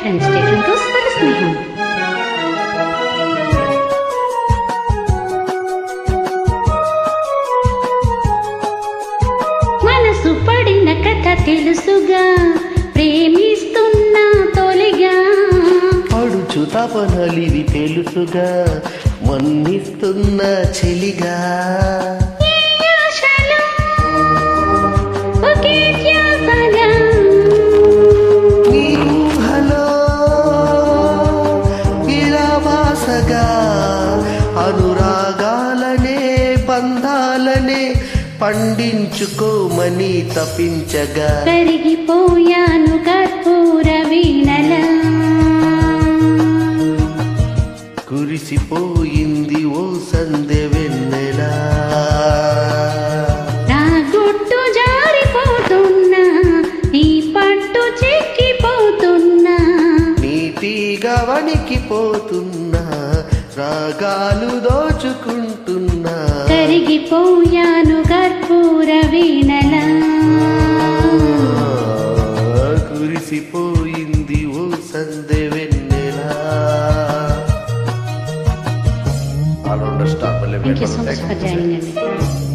Friends station to స్నేహం మనసు పడిన కథ తెలుసుగా ప్రేమిస్తున్నా తొలిగా. పడుచు తపనలివి తెలుసుగా మన్నిస్తున్న చెలిగా. అనురాగాలనే బంధాలనే పండించుకోమని తపించగా. కరిగిపోయాను కర్పూర వీణలా. కురిసిపోయింది ఓ సందె వెన్నెలా. నా గుట్టు జారిపోతున్నా నీ పట్టు చెక్కిపోతున్నా. నీటిగా వణికిపోతున్నా రాగాలు దోచుకుంటున్నా. కరిగిపోయాను కర్పూర వీణలా. కురిసిపోయింది ఓ సందె వెన్నెలా. All rounder star thank